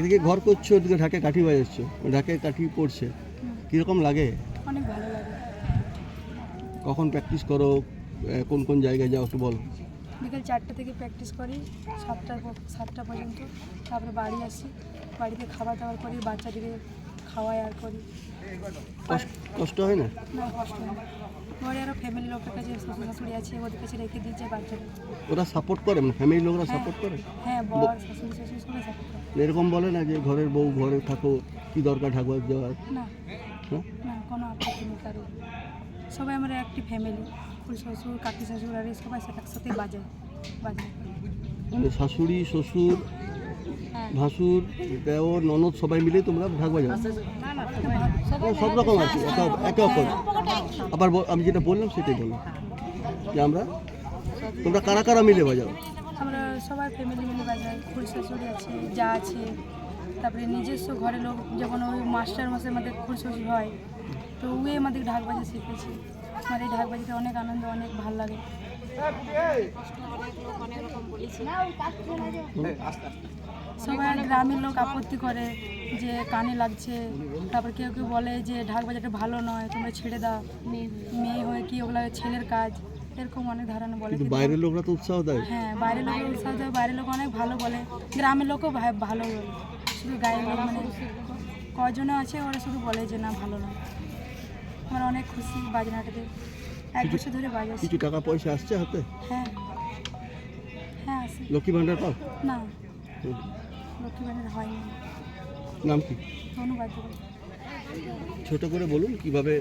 এদিকে ঘর করছ ওদিকে ঢাকে কাঠি বাজাচ্ছ। ঢাকে কাঠি পড়ছে। কীরকম লাগে? অনেক ভালো লাগে। কখন প্র্যাকটিস করো? কোন কোন জায়গায় যাও একটু বল। বিকেল চারটে থেকে প্র্যাকটিস করি সাতটা সাতটা পর্যন্ত। তারপরে বাড়ি আসি। বাড়িতে খাবার দাবার করি বাচ্চাদেরকে খাওয়াই আর করি। কষ্ট হয় না? না কষ্ট হয় না। ঘরে আরও ফ্যামিলি লোকের কাছে শ্বশুর শাশুড়ি আছে ওদের কাছে রেখে দিয়েছে বাচ্চাদের। ওরা সাপোর্ট করে মানে ফ্যামিলির লোকরা হ্যাঁ। সাপোর্ট করে? হ্যাঁ বর শাশুড়ি শ্বশুর সবাই সাপোর্ট করে। এরকম বলে না যে ঘরের বউ ঘরে থাকো কি দরকার ঠাকুর যাওয়ার না হ্যাঁ না কোনো আপত্তি নেই কারও সবাই আমরা একটি ফ্যামিলি ফুল শ্বশুর কাকি শ্বশুর আর সবাই একসাথেই বাজায় বাজায় মানে শাশুড়ি শ্বশুর হ্যাঁ। ভাসুর দেওর ননদ সবাই মিলে তোমরা ঢাক বাজাও। সব রকম আছে একে- একে অপর। আবার আমি যেটা বললাম সেটাই বলো। যে আমরা তোমরা কারা কারা মিলে বাজাও? আমরা সবাই ফ্যামিলি মিলে বাজাই ফুল শাশুড়ি আছে, যা আছে। তারপরে নিজস্ব ঘরের লোক যেমন ওই মাস্টার মাসে আমাদের শ্বশুর হয়, তো ওই আমাদের ঢাক বাজা শিখেছে। আমার এই ঢাক বাজাতে অনেক আনন্দ, অনেক ভালো লাগে। সবাই গ্রামের লোক আপত্তি করে যে কানে লাগছে। তারপর কেউ কেউ বলে যে ঢাক বাজাটা ভালো নয়, তোমরা ছেড়ে দাও। মেয়ে হয়ে কি ওগুলো ছেলের কাজ। এরকম অনেক ধারণা বলে কিন্তু বাইরের লোকরা তো উৎসাহ দেয়। হ্যাঁ বাইরের লোক উৎসাহ দেয় বাইরের লোক অনেক ভালো বলে। গ্রামের লোকও ভালো বলে। শুধু গায়ের লোক মানে কজনও আছে ওরা শুধু বলে যে না ভালো না। আমরা অনেক খুশি বাজনাটাতে এক বছর ধরে বাজাচ্ছি। কিছু টাকা পয়সা আসছে হাতে? হ্যাঁ। হ্যাঁ আছে। লক্ষ্মী ভান্ডার পাও? না। লক্ষ্মী বাজার হয়নি। নাম কি? ধন্যবাদ ছোট করে বলুন, কীভাবে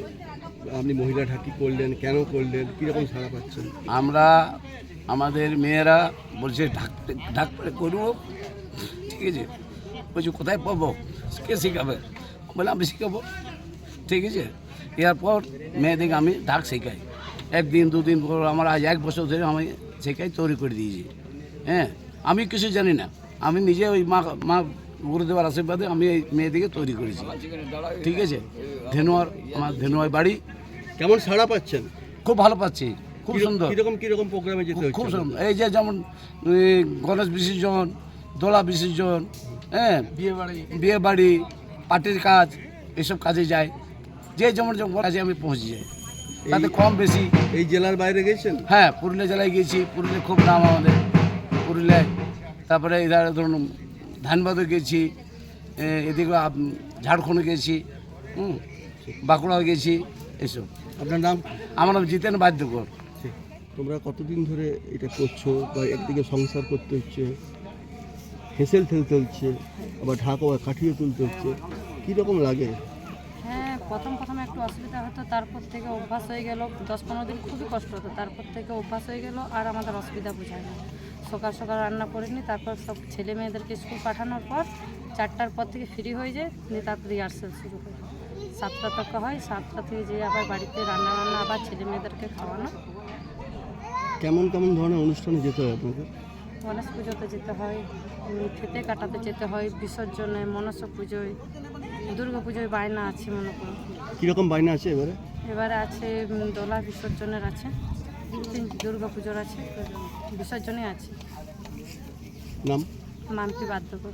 আপনি মহিলা ঢাকি করলেন, কেন করলেন, কীরকম সাড়া পাচ্ছেন? আমরা আমাদের মেয়েরা বলছে, ঢাক ঢাক করে করব? ঠিক আছে। বলছি, কোথায় পাবো? কে শেখাবে? বলে আমি শেখাবো। ঠিক আছে। এরপর মেয়েদেরকে আমি ঢাক শেখাই। একদিন, দুদিন পর আমার আজ এক বছর ধরে আমি শেখাই, তৈরি করে দিয়েছি। হ্যাঁ আমি কিছু জানি না। আমি নিজে ওই মা মা গুরুদেবার আশীর্বাদে আমি এই মেয়েদিকে তৈরি করেছি। ঠিক আছে? ধেনুয়ার আমার ধেনুয়ার বাড়ি। কেমন সাড়া পাচ্ছেন? খুব ভালো পাচ্ছি। খুব সুন্দর। কীরকম কীরকম প্রোগ্রামে যেতে খুব- খুব সুন্দর। এই যে যেমন গণেশ বিসর্জন দোলা বিসর্জন হ্যাঁ? বিয়ে বাড়ি। বিয়ে বাড়ি পার্টির কাজ এসব কাজে যায় যে যেমন যেমন কাজে আমি পৌঁছে যাই। তাতে কম বেশি এই জেলার বাইরে গেছেন? হ্যাঁ পুরুলিয়া জেলায় গিয়েছি পুরুলিয়া খুব নাম আমাদের। পুরুলিয়ায়। তারপরে এধার ধরুন ধানবাদও গেছি এদিকে ঝাড়খণ্ড গেছি হুম বাঁকুড়াও গেছি এসব আপনার নাম? আমার নাম জিতেন বাদ্যকর। ঠিক। তোমরা কতদিন ধরে এটা করছ বা একদিকে সংসার করতে হচ্ছে হেসেল ঠেলতে হচ্ছে আবার ঢাক কাঠিয়ে তুলতে হচ্ছে কীরকম লাগে? হ্যাঁ প্রথম প্রথম একটু অসুবিধা হতো তারপর থেকে অভ্যাস হয়ে গেল দশ পনেরো দিন খুবই কষ্ট হতো তারপর থেকে অভ্যাস হয়ে গেল আর আমাদের অসুবিধা বোঝায় না। সকাল সকাল রান্না করে নিই তারপর সব ছেলে মেয়েদেরকে স্কুল পাঠানোর পর চারটার পর থেকে ফ্রি হয়ে যায় দিয়ে তারপর রিহার্সেল শুরু হয় সাতটা তক হয় সাতটা থেকে যে আবার বাড়িতে রান্না বান্না আবার ছেলে মেয়েদেরকে খাওয়ানো। কেমন কেমন ধরনের অনুষ্ঠানে যেতে হয় আপনাকে? গণেশ পুজোতে যেতে হয় খেতে কাটাতে যেতে হয় বিসর্জনে মনসা পুজোয় দুর্গা পুজোয় বায়না আছে মনে করুন। কীরকম বায়না আছে এবারে? এবারে আছে দোলা বিসর্জনের আছে। দুর্গা পুজোর আছে বিসর্জনে আছে। নাম? মাম্পি বাদ্যকর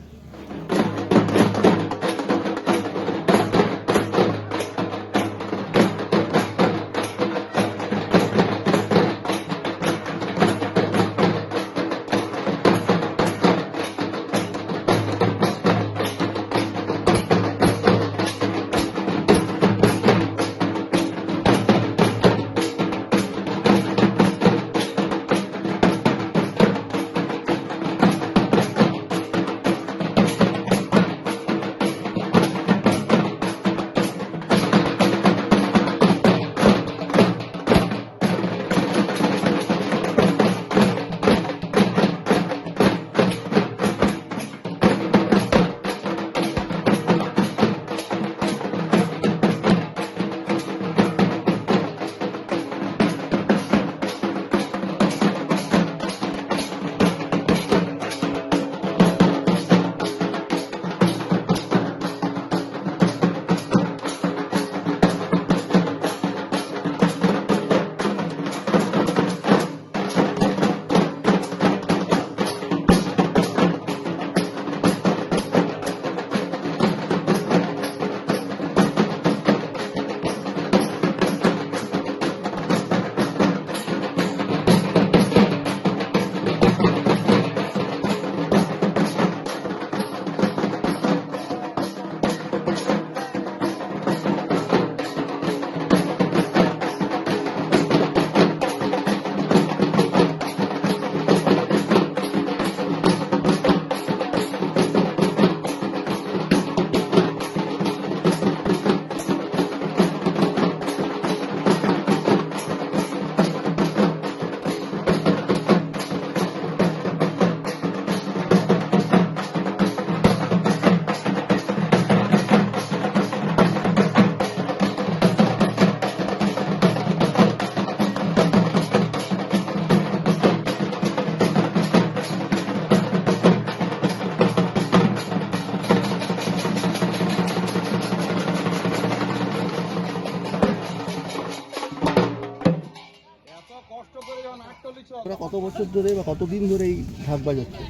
বছর ধরে বা কতদিন ধরে এই ঢাক বাজাচ্ছে?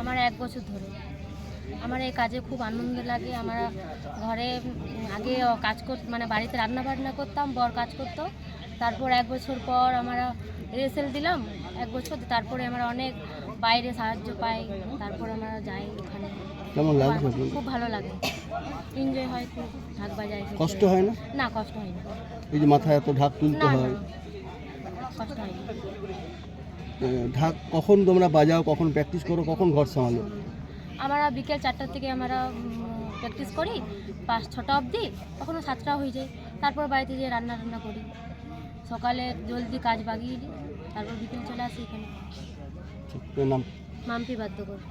আমার এক বছর ধরে। আমার এই কাজে খুব আনন্দ লাগে। আমরা ঘরে আগে কাজ কর মানে বাড়িতে রান্না বান্না করতাম বর কাজ করতো। তারপর এক বছর পর আমরা রেসেল দিলাম। এক বছর তারপরে আমরা অনেক বাইরে সাহায্য পাই। তারপর আমরা যাই ওখানে। কেমন আপনার? খুব ভালো লাগে। এনজয় হয় খুব। ঢাক বাজায় কষ্ট হয় না? না কষ্ট হয় না। এই যে মাথায় এত ঢাক তুলতে হয়। কষ্ট হয় না। ঢাক কখন তোমরা বাজাও কখন প্র্যাকটিস করো কখন ঘর সামালো? আমরা বিকেল চারটার থেকে আমরা প্র্যাকটিস করি। পাঁচ ছটা অবধি কখনো সাতটা হয়ে যায়। তারপর বাড়িতে যেয়ে রান্না রান্না করি। সকালে জলদি কাজ বাগিয়ে দিই তারপর বিকেল চলে আসি এখানে। নাম? মাম্পি বাধ্য করি